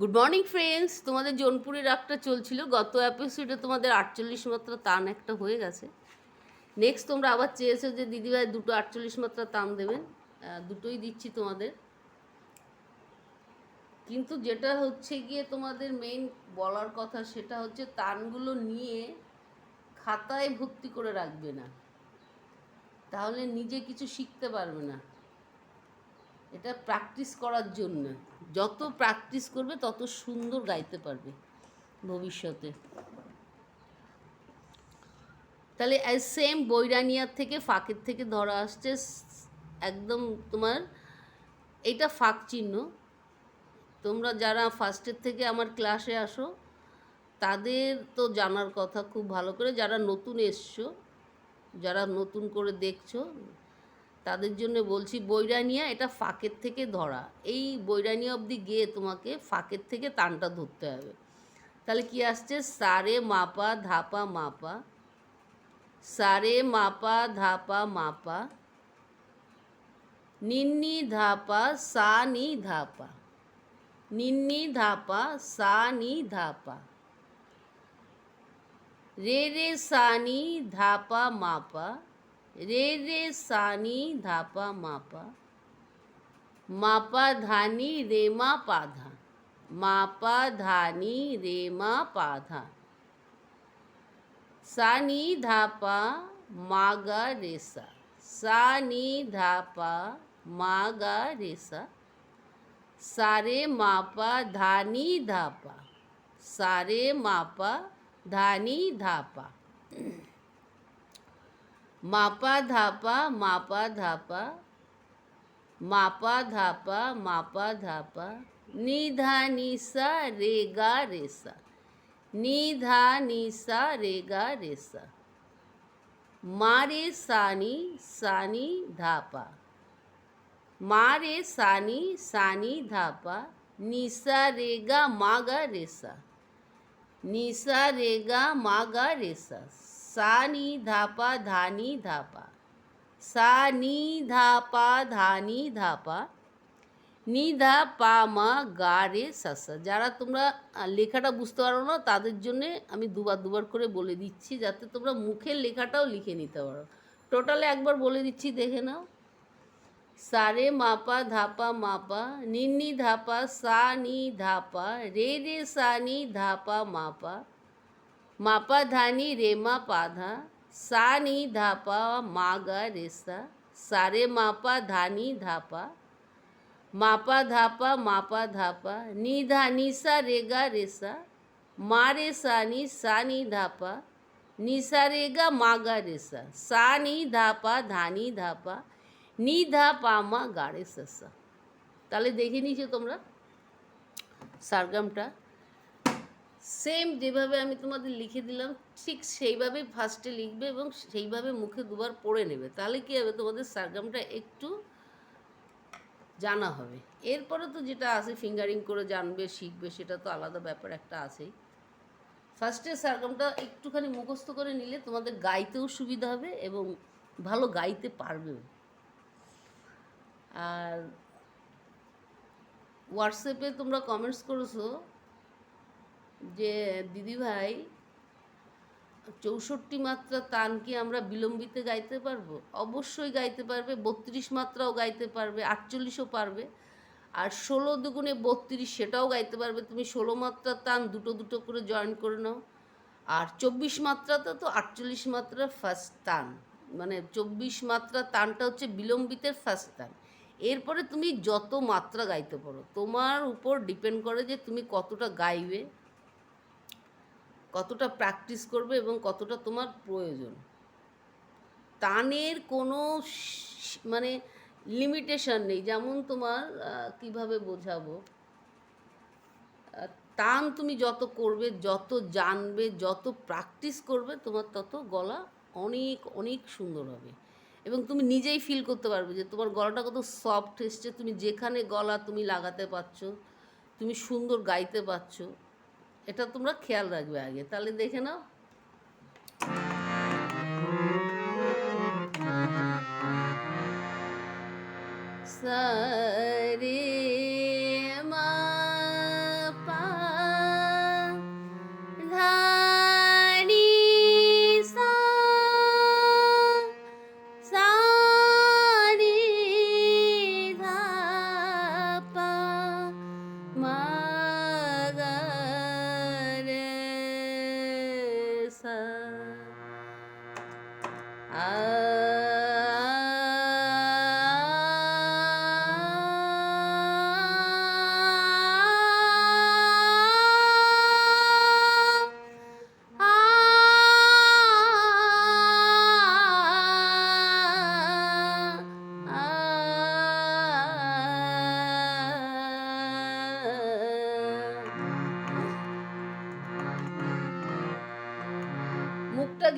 Good morning friends তোমাদের জোনপুরের রাগটা চলছিল। গত এপিসোডে তোমাদের আটচল্লিশ মাত্রা তান একটা হয়ে গেছে। নেক্সট তোমরা আবার চেয়েছো যে দিদিভাই দুটো আটচল্লিশ মাত্রা তান দেবেন। দুটোই দিচ্ছি তোমাদের। কিন্তু যেটা হচ্ছে গিয়ে তোমাদের মেইন বলার কথা সেটা হচ্ছে তানগুলো নিয়ে খাতায় ভর্তি করে রাখবে না। তাহলে নিজে কিছু শিখতে পারবে না। এটা প্র্যাকটিস করার জন্য। যত প্র্যাকটিস করবে, তত সুন্দর গাইতে পারবে ভবিষ্যতে। তাহলে সেম বৈরানিয়ার থেকে ফাঁকের থেকে ধরা আসছে, একদম তোমার এটা ফাঁক চিহ্ন। তোমরা যারা ফার্স্টের থেকে আমার ক্লাসে আসো, তাদের তো জানার কথা খুব ভালো করে। যারা নতুন এসছো, যারা নতুন করে দেখছ তাদের জন্য বলছি, বৈরানিয়া এটা ফাঁকের থেকে ধরা। এই বৈরানিয়া অবধি গিয়ে তোমাকে ফাঁকের থেকে তানটা ধরতে হবে। তাহলে কি আসছে? সারে মাপা ধাপা মাপা, সারে মাপা ধাপা মাপা, নিন্নি ধাপা সা নি ধাপা, নিন্নি ধাপা সা নি ধাপা, রে রে সানি ধাপা মাপা রে রে সানি ধাপা মাপা মাপা ধানি রেমা পাধা মাপা ধানি রেমা পাধা সানি ধাপা মাগা রেসা সানি ধাপা মাগা রেসা সারে মাপা ধানি ধাপা সারে মাপা ধানি ধাপা মাপা ধাপা মাপা ধাপা মাপা ধাপা মাপা ধাপা নিধা নিসা রেগা রেসা নিধা নিসা রেগা রেসা মারে সানি সানি ধাপা মারে সানি সানি ধাপা নিসা রেগা মাগা রেসা নিসা রেগা মাগা রেসা সা নি ধাপা ধানি ধাপা সা নি ধাপা ধানি ধাপা নি ধা পা মা গা রে সাসা যারা তোমরা লেখাটা বুঝতে পারো না, তাদের জন্যে আমি দুবার দুবার করে বলে দিচ্ছি, যাতে তোমরা মুখের লেখাটাও লিখে নিতে পারো। টোটালে একবার বলে দিচ্ছি, দেখে নাও। সারে মাপা ধাপা মাপা, নিন্নি ধাপা সা নি ধাপা, রে রে সা নি ধাপা মাপা। মাপা ধানি রেমা পাধা সা নি ধাপা মাগা রেসা, সারে মাপা ধানি ধাপা, মাপা ধাপা মাপা ধাপা নি ধা নিসা রেগা রেসা মা রে সা নি সা নি ধাপা, নিসা রেগা মাগা রেসা সা নি ধাপা ধানি ধাপা নি ধা পামা গাড়ে সাসা তাহলে দেখে নিয়েছো তোমরা? সারগামটা সেম যেভাবে আমি তোমাদের লিখে দিলাম, ঠিক সেইভাবেই ফার্স্টে লিখবে এবং সেইভাবে মুখে দুবার পড়ে নেবে। তাহলে কী হবে? তোমাদের সারগামটা একটু জানা হবে। এরপরে তো যেটা আছে ফিঙ্গারিং করে জানবে, শিখবে, সেটা তো আলাদা ব্যাপার একটা আছেই। ফার্স্টে সারগামটা একটুখানি মুখস্থ করে নিলে তোমাদের গাইতেও সুবিধা হবে এবং ভালো গাইতে পারবেও। আর হোয়াটসঅ্যাপে তোমরা কমেন্টস করেছ যে দিদিভাই চৌষট্টি মাত্রা তান কি আমরা বিলম্বিতে গাইতে পারব? অবশ্যই গাইতে পারবে, বত্রিশ মাত্রাও গাইতে পারবে, আটচল্লিশও পারবে, আর ষোলো দুগুণে বত্রিশ সেটাও গাইতে পারবে। তুমি ষোলো মাত্রা তান দুটো দুটো করে জয়েন করে নাও। আর চব্বিশ মাত্রাতে তো আটচল্লিশ মাত্রা ফার্স্ট তান। মানে চব্বিশ মাত্রা তানটা হচ্ছে বিলম্বিতের ফার্স্ট তান। এরপরে তুমি যত মাত্রা গাইতে পারো, তোমার উপর ডিপেন্ড করে যে তুমি কতটা গাইবে। কতটা প্র্যাকটিস করবে এবং কতটা তোমার প্রয়োজন। তানের কোনো মানে লিমিটেশন নেই। যেমন তোমার কীভাবে বোঝাবো? টান তুমি যত করবে, যত জানবে, যত প্র্যাকটিস করবে, তোমার তত গলা অনেক অনেক সুন্দর হবে। এবং তুমি নিজেই ফিল করতে পারবে যে তোমার গলাটা কত সফট এসছে। তুমি যেখানে গলা তুমি লাগাতে পারছ, তুমি সুন্দর গাইতে পারছ। এটা তোমরা খেয়াল রাখবে আগে। তাহলে দেখে নাও। সারে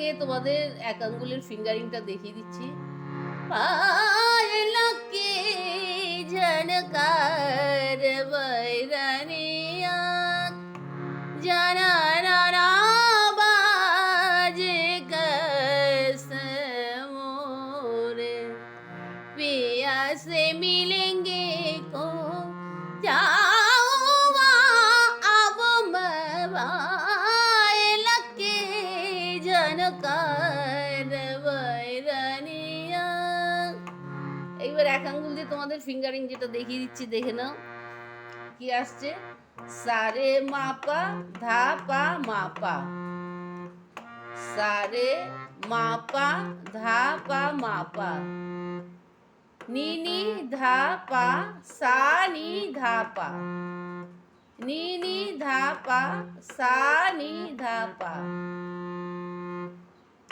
গিয়ে তোমাদের এক আঙ্গুলের ফিঙ্গারিংটা দেখিয়ে দিচ্ছি। পায়লকে ঝনকার বৈরানিয়া এইবার এক আঙ্গুল দিয়ে তোমাদের ফিঙ্গারিং যেটা দেখিয়ে দিচ্ছি, দেখে নাও। কি আসছে? সারে মাপা ধা পা মাপা। সারে মাপা ধা পা মাপা। নি নি ধা পা সা, নি ধা পা নি সা, নি ধা পা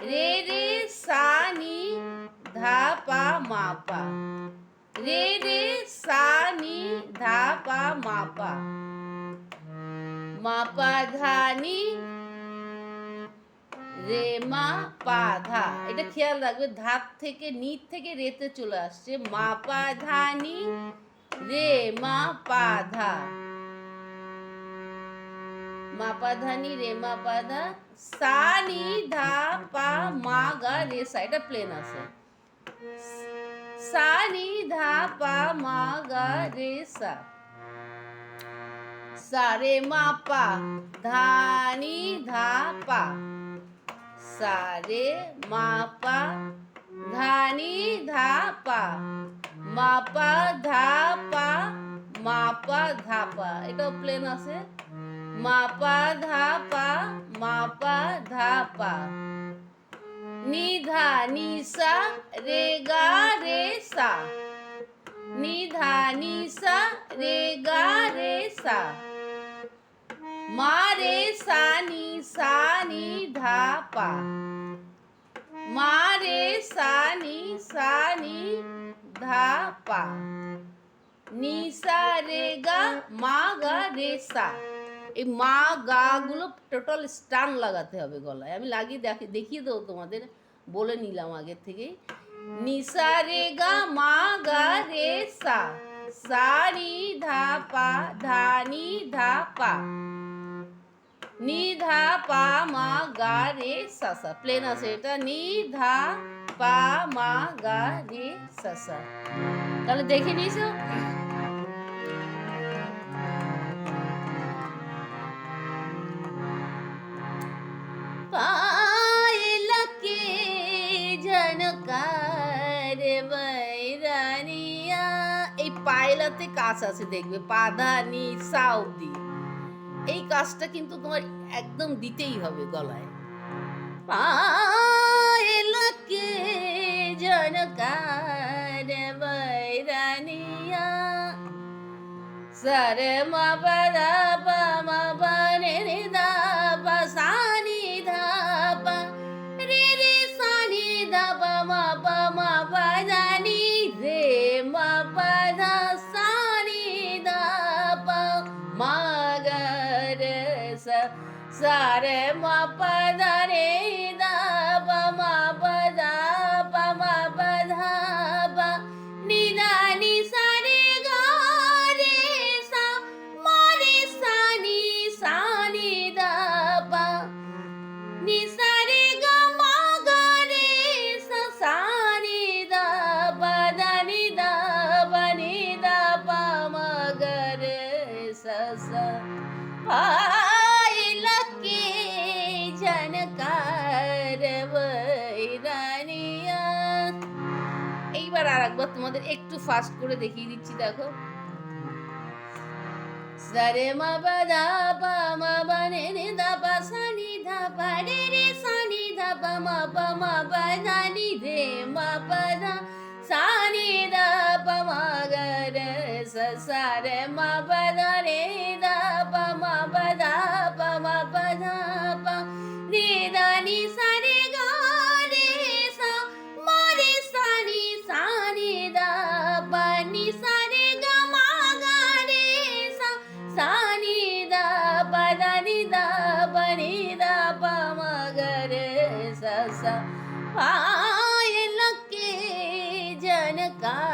রে রে সা নি ধা পা মা পা রে রে সা নি ধা পা মা পা মা পা ধা নি রে মা পা ধা। এটা খেয়াল রাখবে, ধাপ থেকে নিট থেকে রেতে চলে আসছে। মা পা ধা নি রে মা পা ধা। মা পা ধা রে মা পা ধা সা নি ধা পা মা গা রে সা, এটা প্লেন আছে। সা নি ধা পা মা গা রে সা। সা রে মা পা ধা নি ধা পা। সা রে মা পা ধা নি ধা পা। মা পা ধা পা মা পা ধা পা, এটাও প্লেন আছে। মা পা ধা পা মা পা ধা পা নি ধা নি সা রে গা রে সা নি ধা নি সা রে গা রে সা মা রে সা নি সা নি ধা পা মা রে সা নি সা নি ধা পা নি সা রে গা মা গা রে সা এই মা গা গুলো টোটাল স্টান লাগাতে হবে গলায়। আমি লাগিয়ে দেখি, দেখিয়ে দেবো তোমাদের, বলে নিলাম আগের থেকেই। নিসা রে গা, মা গা রে সা সা নি ধা পা, ধা নি ধা পা। নি ধা পা, মা গা রে সা সা প্লেন আছে এটা। নি ধা পা, মা গা রে সা সা। তাহলে দেখে নিয়েছো? পায়লাতে কাজ আছে, দেখবে পাদানি সাউদি এই কাজটা কিন্তু তোমার একদম দিতেই হবে গলায়। পায়লকে জনকার বৈরানিয়া। সরে মা রে সা সা রে মা পা ধা রে দা পা মা পা ধা পা মা পা ধা পা নি দা নি সা রে গা রে সা মা রে সা নি সা নি দা পা নি সা রে গা মা গা রে সা সা নি দা পা দা নি দা পা নি দা পা পাইলকে ঝনকার বৈরানিয়া এইবার আর একবার তোমাদের একটু ফাস্ট করে দেখিয়ে দিচ্ছি, দেখো। সরে মা পদা পা, মা বা রে রে দা পা, সা নি ধা রে রে সা নি ধা পা, মা পা মা পা ধা নি রে মা পা ধা সা নি ধা পা, মা গা রে, সা সা মা পা God.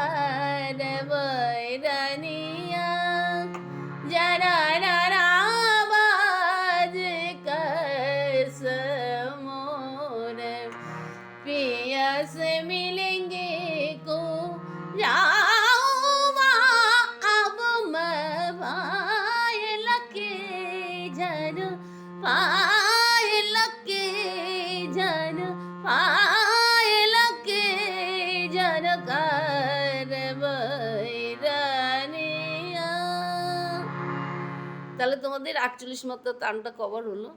তোমাদের আটচল্লিশ মাত্রা টানটা কভার হলো।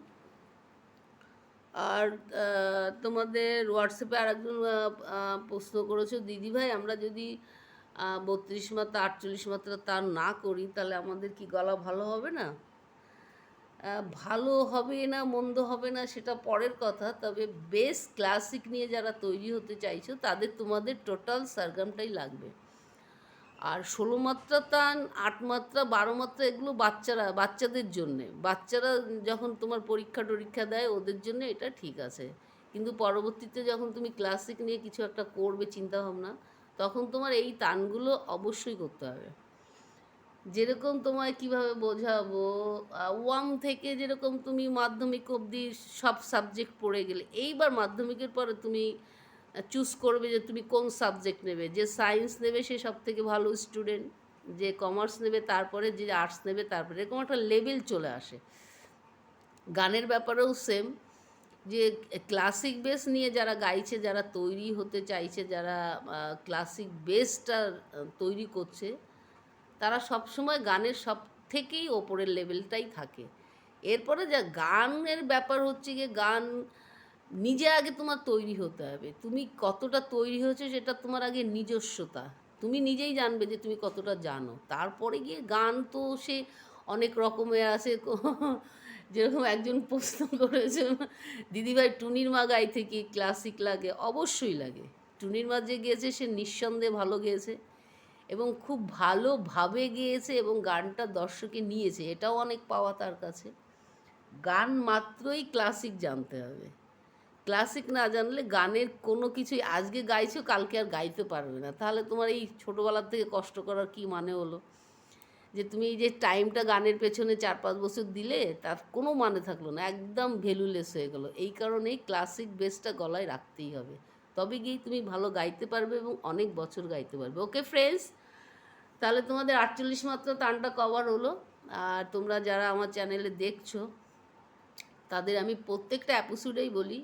আর তোমাদের হোয়াটসঅ্যাপে আহ, আহ, প্রশ্ন করেছ দিদি ভাই আমরা যদি বত্রিশ মাত্রা আটচল্লিশ মাত্রা তার না করি তাহলে আমাদের কি গলা ভালো হবে না? ভালো হবে না মন্দ হবে না সেটা পরের কথা। তবে বেস ক্লাসিক নিয়ে যারা তৈরি হতে চাইছো তাদের তোমাদের টোটাল সারগামটাই লাগবে। আর ষোলো মাত্রা টান, আট মাত্রা, বারো মাত্রা, এগুলো বাচ্চারা, বাচ্চাদের জন্যে। বাচ্চারা যখন তোমার পরীক্ষা টরীক্ষা দেয়, ওদের জন্য এটা ঠিক আছে। কিন্তু পরবর্তীতে যখন তুমি ক্লাসিক নিয়ে কিছু একটা করবে চিন্তা ভাবনা তখন তোমার এই তানগুলো অবশ্যই করতে হবে। যেরকম তোমায় কীভাবে বোঝাবো ওয়ান থেকে যেরকম তুমি মাধ্যমিক অবধি সব সাবজেক্ট পড়ে গেলে, এইবার মাধ্যমিকের পরে তুমি চুজ করবে যে তুমি কোন সাবজেক্ট নেবে, যে সায়েন্স নেবে সে সব থেকে ভালো স্টুডেন্ট, যে কমার্স নেবে তারপরে, যে আর্টস নেবে তারপরে, এরকম একটা লেভেল চলে আসে। গানের ব্যাপারেও সেম, যে ক্লাসিক বেস নিয়ে যারা গাইছে, যারা তৈরি হতে চাইছে, যারা ক্লাসিক বেসটা তৈরি করছে, তারা সবসময় গানের সব থেকেই ওপরের লেভেলটাই থাকে। এরপরে যা গানের ব্যাপার হচ্ছে গিয়ে, গান নিজে আগে তোমার তৈরি হতে হবে। তুমি কতটা তৈরি হয়েছে সেটা তোমার আগে নিজস্বতা। তুমি নিজেই জানবে যে তুমি কতটা জানো। তারপরে গিয়ে গান তো সে অনেক রকমের আছে। যেরকম একজন প্রশ্ন করেছে, দিদিভাই, টুনির মা গাইতে কি ক্লাসিক লাগে? অবশ্যই লাগে। টুনির মা যে গেয়েছে সে নিঃসন্দেহে ভালো গেয়েছে এবং খুব ভালোভাবে গেয়েছে এবং গানটা দর্শকে নিয়েছে। এটাও অনেক পাওয়া তার কাছে। গান মাত্রই ক্লাসিক জানতে হবে। ক্লাসিক না জানলে গানের কোনো কিছুই আজকে গাইছো, কালকে আর গাইতে পারবে না। তাহলে তোমার এই ছোটোবেলার থেকে কষ্ট করার কি মানে হলো? যে তুমি যে টাইমটা গানের পেছনে চার পাঁচ বছর দিলে, তার কোনো মানে থাকল না, একদম ভ্যালুলেস হয়ে গেলো। এই কারণেই ক্লাসিক বেসটা গলায় রাখতেই হবে। তবে গিয়েই তুমি ভালো গাইতে পারবে এবং অনেক বছর গাইতে পারবে। ওকে ফ্রেন্ডস তাহলে তোমাদের আটচল্লিশ মাত্র টানটা কভার হলো। আর তোমরা যারা আমার চ্যানেলে দেখছ, তাদের আমি প্রত্যেকটা এপিসোডেই বলি।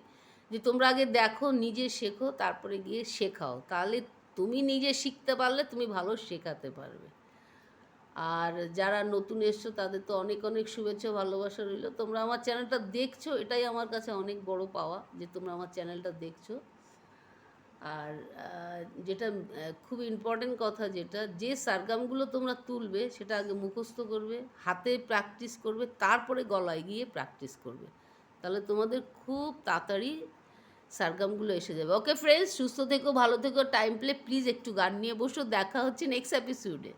যে তোমরা আগে দেখো, নিজে শেখো, তারপরে গিয়ে শেখাও। তাহলে তুমি নিজে শিখতে পারলে তুমি ভালো শেখাতে পারবে। আর যারা নতুন এসছো, তাদের তো অনেক অনেক শুভেচ্ছা ভালোবাসা রইল। তোমরা আমার চ্যানেলটা দেখছ, এটাই আমার কাছে অনেক বড় পাওয়া যে তোমরা আমার চ্যানেলটা দেখছ। আর যেটা খুব ইম্পর্টেন্ট কথা যেটা, যে সারগামগুলো তোমরা তুলবে, সেটা আগে মুখস্থ করবে, হাতে প্র্যাকটিস করবে, তারপরে গলায় গিয়ে প্র্যাকটিস করবে। তাহলে তোমাদের খুব তাড়াতাড়ি সারগামগুলো এসে যাবে। ওকে ফ্রেন্ডস সুস্থ থেকো, ভালো থেকো টাইম পেলে প্লিজ একটু গান নিয়ে বসো। দেখা হচ্ছে নেক্সট এপিসোডে